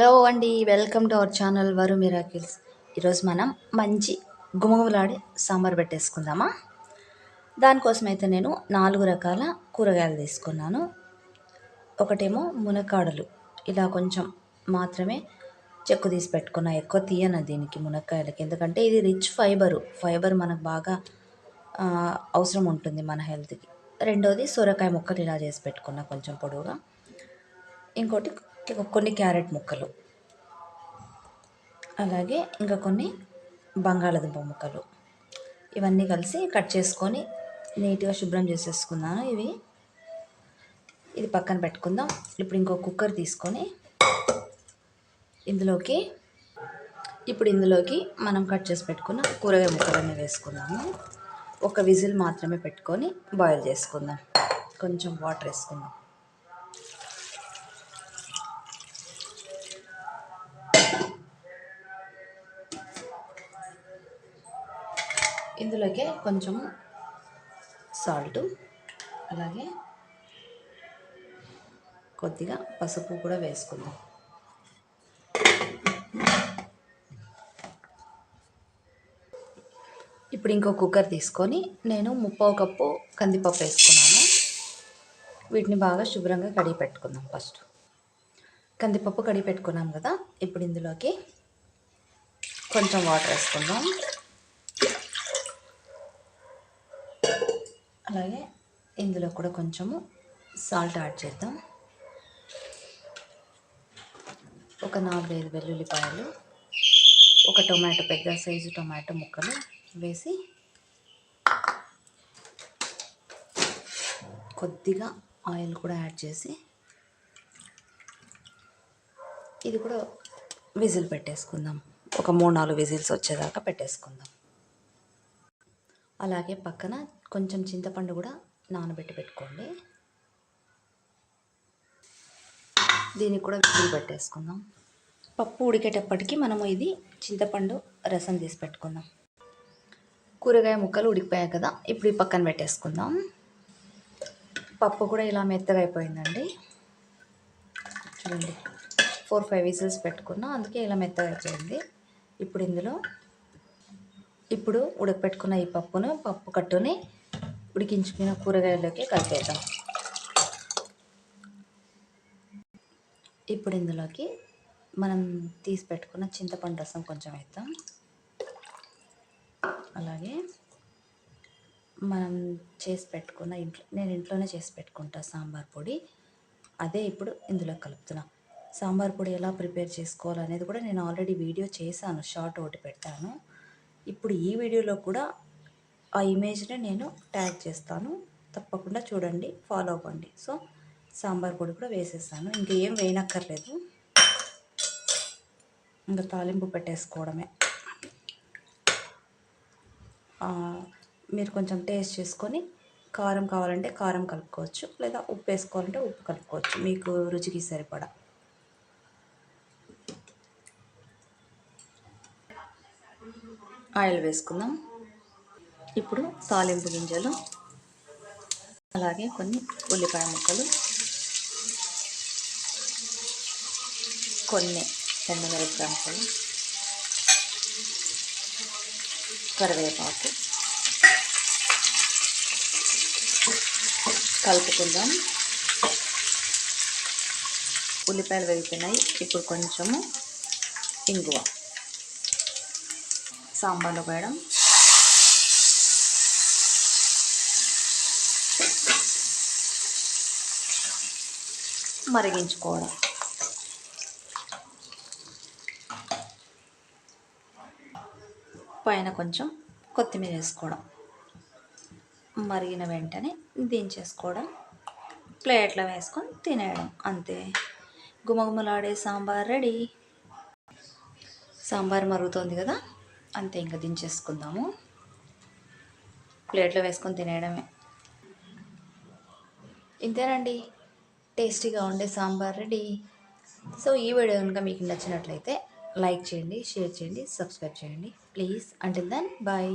Hello అండి welcome to our channel Varu miracles ఈరోజు మనం మంచి గుమగుమలాడి సాంబార్ పెట్టేసుకుందామా? దానికోసం అయితే నేను నాలుగు రకాల కూరగాయలు తీసుకున్నాను. ఒకటేమో మునక్కాడలు. ఇలా కొంచెం మాత్రమే చెక్కు తీసి పెట్టుకున్నా ఎక్కువ తీయను దీనికి మునక్కాయలకి. ఎందుకంటే ఇది రిచ్ ఫైబరు ఫైబర్ మనకు బాగా అవసరం ఉంటుంది మన హెల్త్కి రెండోది సొరకాయ ముక్కలు ఇలా చేసి పెట్టుకున్నా కొంచెం పొడవుగా. ఇంకోటి కొన్ని క్యారెట్ ముక్కలు. అలాగే ఇంకా కొన్ని బంగాళదుంప ముక్కలు. ఇవన్నీ కలిసి కట్ చేసుకొని నీట్గా శుభ్రం చేసేసుకున్నాను ఇవి. ఇది పక్కన పెట్టుకుందాం. ఇప్పుడు ఇంకో కుక్కర్ తీసుకొని ఇందులోకి ఇప్పుడు ఇందులోకి మనం కట్ చేసి పెట్టుకున్న కూరగాయ ముక్కలన్నీ వేసుకుందాము. ఒక విజిల్ మాత్రమే పెట్టుకొని బాయిల్ చేసుకుందాం. కొంచెం వాటర్ వేసుకుందాం. ఇందులోకి కొంచెం సాల్ట్ అలాగే కొద్దిగా పసుపు కూడా వేసుకుందాం. ఇప్పుడు ఇంకో కుక్కర్ తీసుకొని నేను ముప్పావు కప్పు కందిపప్పు వేసుకున్నాను. వీటిని బాగా శుభ్రంగా కడిగి పెట్టుకుందాం ఫస్ట్ కందిపప్పు కడిగి పెట్టుకున్నాం కదా ఇప్పుడు ఇందులోకి కొంచెం వాటర్ వేసుకుందాం. అలాగే ఇందులో కూడా కొంచెము సాల్ట్ యాడ్ చేద్దాం. ఒక నాలుగైదు వెల్లుల్లిపాయలు ఒక టొమాటో పెద్ద సైజు టొమాటో ముక్కలు వేసి కొద్దిగా ఆయిల్ కూడా యాడ్ చేసి ఇది కూడా విజిల్ పెట్టేసుకుందాం. ఒక మూడు నాలుగు విజిల్స్ వచ్చేదాకా పెట్టేసుకుందాం. అలాగే పక్కన కొంచెం చింతపండు కూడా నానబెట్టి పెట్టుకోండి. దీనికి కూడా విజిల్ పెట్టేసుకుందాం. పప్పు ఉడికేటప్పటికి మనము ఇది చింతపండు రసం తీసి పెట్టుకుందాం. కూరగాయ ముక్కలు ఉడికిపోయాయి కదా ఇప్పుడు ఈ పక్కన పెట్టేసుకుందాం. పప్పు కూడా ఇలా మెత్తగా అయిపోయిందండి. చూడండి ఫోర్ ఫైవ్ విజిల్స్ పెట్టుకున్నాం అందుకే ఇలా మెత్తగా అయిపోయింది. ఇప్పుడు ఇందులో ఇప్పుడు ఉడకపెట్టుకున్న ఈ పప్పును పప్పు కట్టుని ఉడికించుకున్న కూరగాయల్లోకి కలిపేద్దాం. ఇప్పుడు ఇందులోకి మనం తీసి పెట్టుకున్న చింతపండు రసం కొంచెం వేద్దాం. అలాగే మనం చేసి పెట్టుకున్న ఇంట్లో నేను ఇంట్లోనే చేసి పెట్టుకుంటా సాంబార్ పొడి. అదే ఇప్పుడు ఇందులో కలుపుతున్నా. సాంబార్ పొడి ఎలా ప్రిపేర్ చేసుకోవాలనేది కూడా నేను ఆల్రెడీ వీడియో చేశాను షార్ట్ ఒకటి పెట్టాను. ఇప్పుడు ఈ వీడియోలో కూడా ఆ ఇమేజ్ని నేను ట్యాగ్ చేస్తాను. తప్పకుండా చూడండి ఫాలో అవ్వండి. సో సాంబార్ పొడి కూడా వేసేసాను. ఇంకా ఏం వేయనక్కర్లేదు. ఇంకా తాలింపు పెట్టేసుకోవడమే. మీరు కొంచెం టేస్ట్ చేసుకొని కారం కావాలంటే కారం కలుపుకోవచ్చు లేదా ఉప్పు వేసుకోవాలంటే ఉప్పు కలుపుకోవచ్చు. మీకు రుచికి సరిపడా. ఆయిల్ వేసుకుందాం. ఇప్పుడు తాలింపు గింజలు అలాగే కొన్ని ఉల్లిపాయ ముక్కలు కొన్ని ఎండుమిరపకాయ ముక్కలు కరివేపాకు. కలుపుకుందాం. ఉల్లిపాయలు వేగుతున్నాయి ఇప్పుడు కొంచెము ఇంగువ. సాంబార్లో వేయడం. మరిగించుకోవడం. పైన కొంచెం కొత్తిమీర వేసుకోవడం. మరిగిన వెంటనే దించేసుకోవడం. ప్లేట్లో వేసుకొని తినేయడం. అంతే. గుమగుమలాడే సాంబార్ రెడీ. సాంబార్ మరుగుతుంది కదా? అంతే ఇంకా దించేసుకుందాము. ప్లేట్లో వేసుకొని తినేయడమే. ఇంతేనండి టేస్టీగా ఉండే సాంబార్ రెడీ. సో ఈ వీడియో కనుక మీకు నచ్చినట్లయితే లైక్ చేయండి షేర్ చేయండి సబ్స్క్రైబ్ చేయండి. Please until then bye